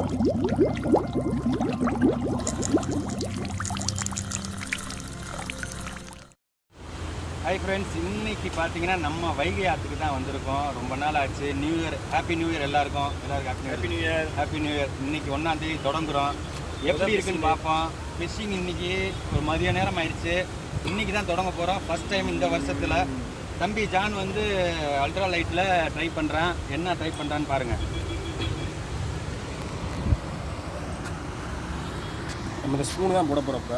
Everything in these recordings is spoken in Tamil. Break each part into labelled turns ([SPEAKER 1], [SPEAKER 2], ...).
[SPEAKER 1] ஹாய் ஃப்ரெண்ட்ஸ் இன்னைக்கு பார்த்தீங்கன்னா நம்ம வைகை ஆற்றுக்கு தான் வந்திருக்கோம். ரொம்ப நாள் ஆச்சு. New year happy new year எல்லாருக்கும். எல்லாருக்கும் happy new year happy new year இன்னைக்கு ஒன்றாம் தேதி தொடங்குறோம். எப்படி இருக்குன்னு பார்ப்போம். ஃபிஷ்ஷிங் இன்னைக்கு ஒரு மதிய நேரம் ஆயிடுச்சு. இன்னைக்கு தான் தொடங்க போகிறோம் ஃபர்ஸ்ட் டைம் இந்த வருஷத்தில். தம்பி ஜான் வந்து அல்ட்ரா லைட்டில் ட்ரை பண்ணுறான் என்ன ட்ரை பண்ணுறான்னு பாருங்கள்
[SPEAKER 2] நம்ம இந்த ஸ்பூன் தான் போட போகிறப்ப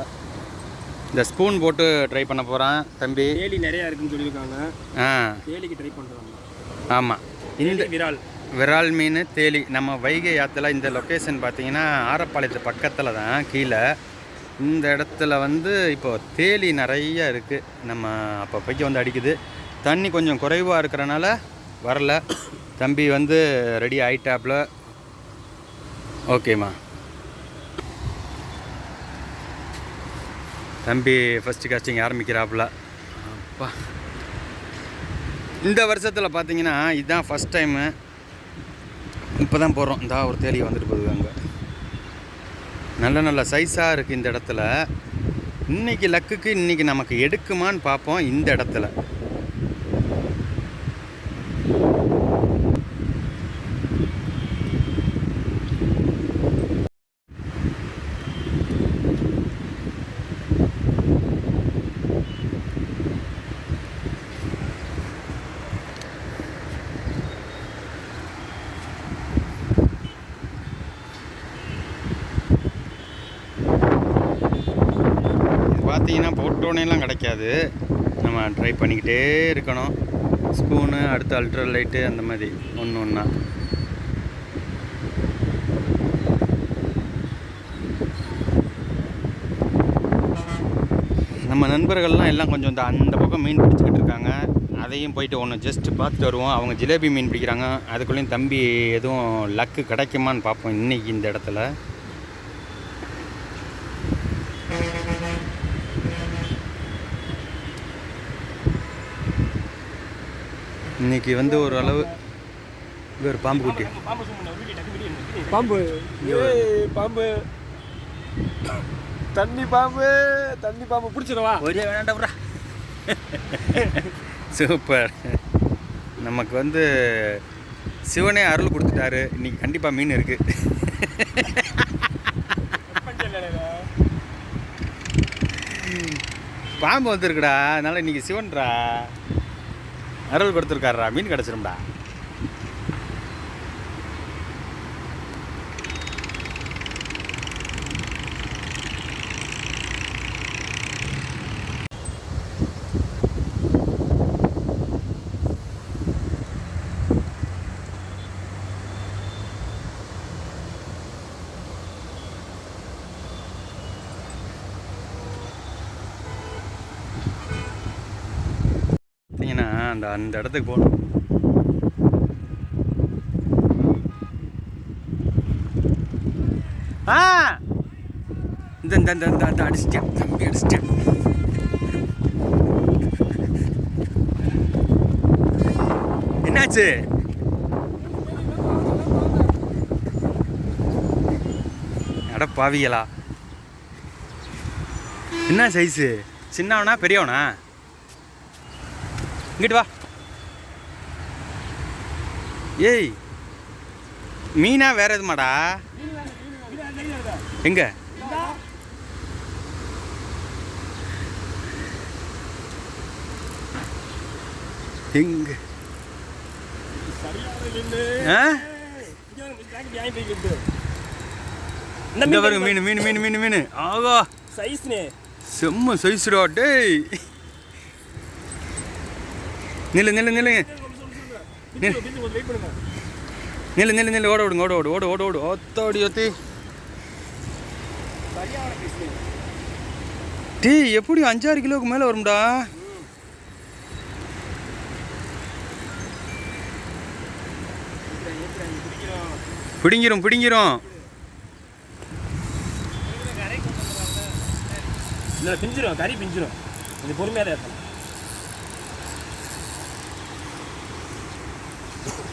[SPEAKER 1] இந்த ஸ்பூன் போட்டு ட்ரை பண்ண போகிறான் தம்பி.
[SPEAKER 2] தேலி நிறையா இருக்குன்னு சொல்லியிருக்காங்க.
[SPEAKER 1] ஆ.
[SPEAKER 2] தேலிக்கு ட்ரை பண்ணுறோம்
[SPEAKER 1] ஆமாம் இந்த
[SPEAKER 2] விரால்.
[SPEAKER 1] விரால் மீன் தேலி. நம்ம வைகை ஆற்றுல இந்த லொக்கேஷன் பார்த்தீங்கன்னா ஆரப்பாளையத்து பக்கத்தில் தான் கீழே. இந்த இடத்துல வந்து இப்போ தேலி நிறைய இருக்குது நம்ம அப்பப்போக்கு வந்து அடிக்குது. தண்ணி கொஞ்சம் குறைவாக இருக்கிறனால வரல. தம்பி வந்து ரெடி ஆயிட்டாப்ல. ஓகேம்மா. தம்பி ஃபஸ்ட்டு காஸ்டிங் ஆரம்பிக்கிறாப்புல. அப்பா. இந்த வருஷத்தில் பார்த்தீங்கன்னா இதுதான் ஃபஸ்ட் டைமு இப்போ தான் போகிறோம் இந்த ஒரு தேடி வந்துட்டு போகுது அங்கே. நல்ல நல்ல சைஸாக இருக்குது இந்த இடத்துல. இன்னைக்கு லக்குக்கு இன்றைக்கி நமக்கு எடுக்குமான்னு பார்ப்போம் இந்த இடத்துல. பார்த்தீங்கன்னா போட்டோன்னெலாம் கிடைக்காது. நம்ம ட்ரை பண்ணிக்கிட்டே இருக்கணும். ஸ்பூனு அடுத்து அல்ட்ரா லைட்டு அந்த மாதிரி. ஒன்று ஒன்றா நம்ம நண்பர்கள்லாம் எல்லாம் கொஞ்சம் இந்த அந்த பக்கம் மீன் பிடிச்சிக்கிட்டு இருக்காங்க. அதையும் போயிட்டு ஒன்று ஜஸ்ட் பார்த்துட்டு வருவோம். அவங்க ஜிலேபி மீன் பிடிக்கிறாங்க. அதுக்குள்ளேயும் தம்பி எதுவும் லக்கு கிடைக்குமான்னு பார்ப்போம் இன்னைக்கு இந்த இடத்துல. இன்னைக்கு வந்து ஒரு அளவு ஒரு பாம்பு குட்டி.
[SPEAKER 2] பாம்பு. பாம்பு. தண்ணி பாம்பு தண்ணி பாம்பு பிடிச்சிடவா
[SPEAKER 1] ஒரே வேண்டாம்டா சூப்பர். நமக்கு வந்து சிவனே அருள் கொடுத்துட்டாரு. இன்னைக்கு கண்டிப்பாக மீன் இருக்கு. பாம்பு வந்திருக்குடா. அதனால இன்னைக்கு சிவன்டா. அருள் கொடுத்துருக்காருடா மீன் கிடச்சிரும்டா பார்த்தீங்கன்னா அந்த அந்த இடத்துக்கு போகணும். ஆ! இந்த இந்த இந்த இந்த இந்த அடிச்சிட்டேன் தம்பி அடிச்சிட்டேன் என்னாச்சு? அட பாவிகளா. என்ன சைஸு சின்னவனா பெரியவனா? இங்கிட்டு வா. ஏய் மீனா வேற எதுமாடா? எங்க? எங்க? இங்க பாருங்க மீன் மீன் மீன் மீன் மீன். ஆகா.
[SPEAKER 2] சைஸ்னே
[SPEAKER 1] செம்ம சைஸ்டா டேய். நில்லு நில்லு
[SPEAKER 2] நில்லுங்க
[SPEAKER 1] நில்லு. நில்லு நில்லு ஓட விடுங்க ஓட ஓடு ஓட ஓட ஓடு. ஒத்தோடி ஒத்தி.
[SPEAKER 2] டீ பீஸ்னே
[SPEAKER 1] எப்படி அஞ்சாறு கிலோவுக்கு மேலே வரும்டா. பிடிங்கிரும் பிடிங்கிரும்.
[SPEAKER 2] இல்லை பிஞ்சிரும் கறி பிஞ்சிரும். கொஞ்சம் பொறுமையாக தான் இருக்கணும்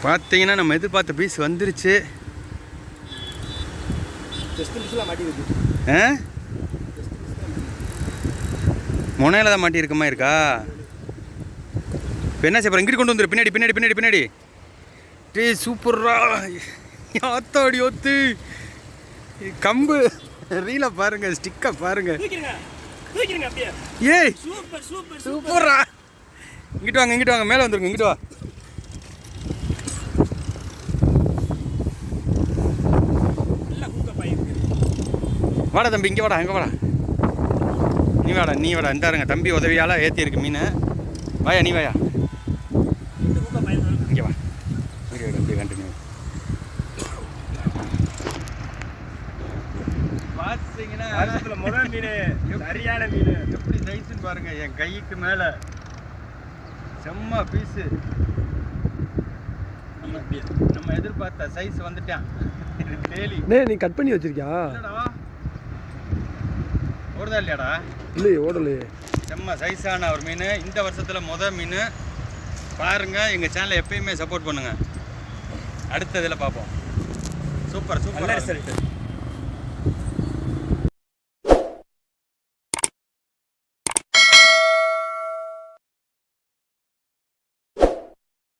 [SPEAKER 1] பார்த்தீங்கன்னா நம்ம எதிர்பார்த்த பீஸ் வந்துருச்சு. ஆ? முனையில் தான் மாட்டி இருக்கமா இருக்கா? இப்போ என்ன செய்ய இங்கிட்டு கொண்டு வந்துரு. பின்னாடி பின்னாடி பின்னாடி பின்னாடி. டே சூப்பர்ரா. யாத்தாடி ஒத்து. கம்பு. ரீல பாருங்க ஸ்டிக்கை பாருங்க. ஏய்.
[SPEAKER 2] Super super.
[SPEAKER 1] சூப்பர்ரா. இங்கிட்டு வாங்க இங்கிட்டு வாங்க. மேலே வந்துருங்க இங்கிட்டு வா
[SPEAKER 2] நல்லா கூக்க பாயிருக்கு
[SPEAKER 1] வாடா தம்பி இங்கே வாடா இங்கே வாடா. நீ வாடா நீ வாடா இந்தாருங்க தம்பி உதவியால் ஏற்றி இருக்கு மீன். வாயா நீ வாயா. இங்கே வா. வீடியோ அப்படியே கண்டினியூ பார்த்தீங்கன்னா
[SPEAKER 2] முதல் மீன். சரியான மீன்.
[SPEAKER 1] எப்படி சைஸ்ன்னு பாருங்க என் கைக்கு மேலே. செம்ம பீஸு நம்ம நம்ம எதிர்பார்த்த சைஸ் வந்துட்டான். டேலி
[SPEAKER 3] நீ கட் பண்ணி வச்சிருக்கியா?
[SPEAKER 1] ஓடுதா இல்லையாடா?
[SPEAKER 3] இல்லையே ஓடலையே.
[SPEAKER 1] செம்ம சைஸான ஒரு மீன். இந்த வருஷத்தில் முத மீன். பாருங்க எங்கள் சேனலை எப்பயுமே சப்போர்ட் பண்ணுங்க. அடுத்த இதில் பார்ப்போம். சூப்பர்
[SPEAKER 2] நல்ல
[SPEAKER 1] சூப்பர்
[SPEAKER 2] ரிசல்ட்